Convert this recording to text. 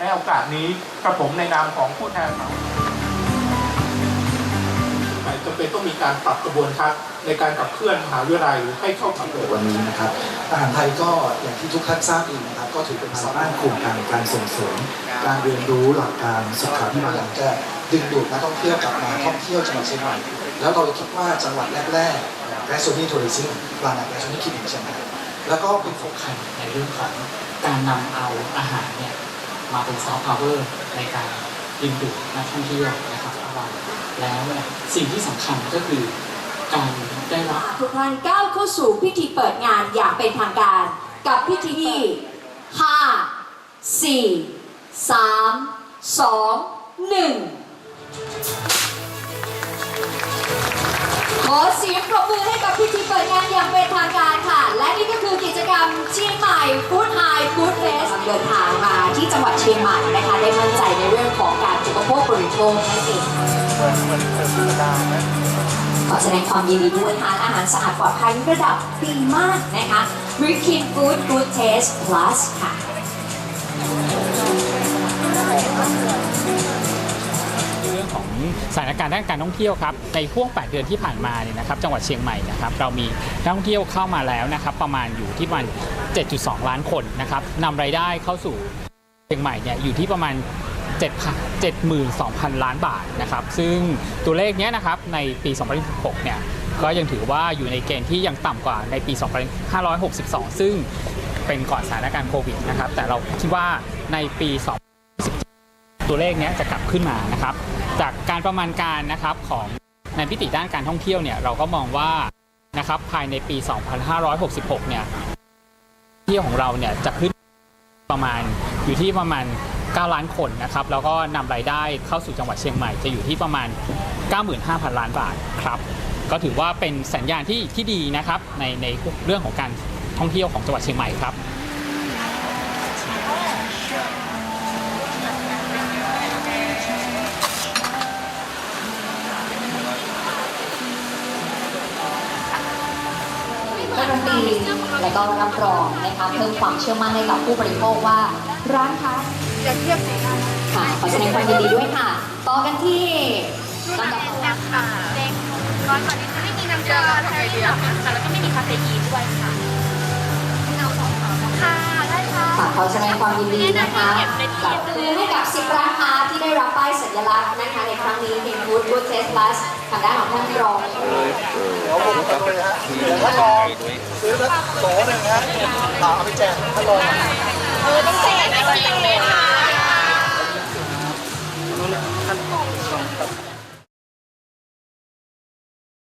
ในโอกาสนี้กระผมในนามของผู้แทนของจำเป็นต้องมีการปรับกระบวนการในการขับเคลื่อนมหาวิทยาลัยให้เข้ากับเกิดวันนี้นะครับอาหารไทยก็อย่างที่ทุกท่านทราบเองนะครับ ก็ถือเป็นสาระโครงการการส่งเสริม การเรียนรู้หลักการสุขาพิบาลจะดึงดูดนักท่องเที่ยวกลับมาท่องเที่ยวจังหวัดเชียงใหม่แล้วเราคิดว่าจังหวัดแรกๆแกรซนี่ทัวริซึมปลาหนักแกรซนี่คิดถึงเชียงใหม่แล้วก็เป็นสำคัญในเรื่องของการนำเอาอาหารเนี่ย มาเป็นซอฟต์พาวเวอร์ในการดึงดูดนักท่องเที่ยวนะครับของเราแล้วเนี่ยสิ่งที่สำคัญก็คือการได้รับทุกท่านก้าวเข้าสู่พิธีเปิดงานอย่างเป็นทางการ กับพิธีที่5 4 3 2 1ขอเสียงปรบมือให้กับพิธีเปิดงานอย่างเป็นทางการค่ะ และนี่ก็คือกิจกรรมเชียงใหม่ เดินทางมาที่จังหวัดเชียงใหม่นะคะได้มั่นใจในเรื่องของการจุกโภคบริโภคนั่นเองขอแสดงความยินดีด้วยทานอาหารสะอาดปลอดภัยระดับดีมากนะคะ r i k i n Food Good Taste Plus ค่ะานการณ์ด้านการท่องเที่ยวครับในช่วง 8 เดือนที่ผ่านมาเนี่ยนะครับจังหวัดเชียงใหม่นะครับเรามีนักท่องเที่ยวเข้ามาแล้วนะครับประมาณอยู่ที่ประมาณ 7.2 ล้านคนนะครับนำรายได้เข้าสู่เชียงใหม่เนี่ยอยู่ที่ประมาณ7 72,000 ล้านบาทนะครับซึ่งตัวเลขเนี้ยนะครับในปี 2016 เนี่ยก็ยังถือว่าอยู่ในเกณฑ์ที่ยังต่ำกว่าในปี 2562 ซึ่งเป็นก่อนสถานการณ์โควิดนะครับแต่เราคิดว่าในปี 2 ตัวเลขนี้จะกลับขึ้นมานะครับ จากการประมาณการนะครับของในพิติด้านการท่องเที่ยวเนี่ยเราก็มองว่านะครับภายในปี 2566 เนี่ยเที่ยวของเราเนี่ยจะขึ้นประมาณอยู่ที่ประมาณ 9 ล้านคนนะครับ แล้วก็นำรายได้เข้าสู่จังหวัดเชียงใหม่จะอยู่ที่ประมาณ 95,000 ล้านบาทครับ ก็ถือว่าเป็นสัญญาณที่ที่ดีนะครับในในเรื่องของการท่องเที่ยวของจังหวัดเชียงใหม่ครับี และก็รับรองนะคะเพิ่มความเชื่อมั่นให้กับผู้บริโภคว่าร้านค้าอย่าเทียบสิคะค่ะขอแสดงความยินดีด้วยค่ะ ต่อกันที่ลำดับน้ำค่ะเด็กร้อนกว่านี้จะไม่มีน้ำชาใช่ค่ะแล้วก็ไม่มีคาเฟอีนด้วยค่ะ ค่ะขอแสดงความยินดีนะคะกับคืนให้กับสิบร้านค้าที่ได้รับป้ายสัญลักษณ์นะคะในครั้งนี้เป็นฟู้ดบูธเทสพลัสทางด้านของท่านรองเขาผมจะเลยฮท่านรองซื้อสักโหนึ่งฮะเอาไปแจกท่านรองเออต้องแจกต้องแจกเลยค่ะ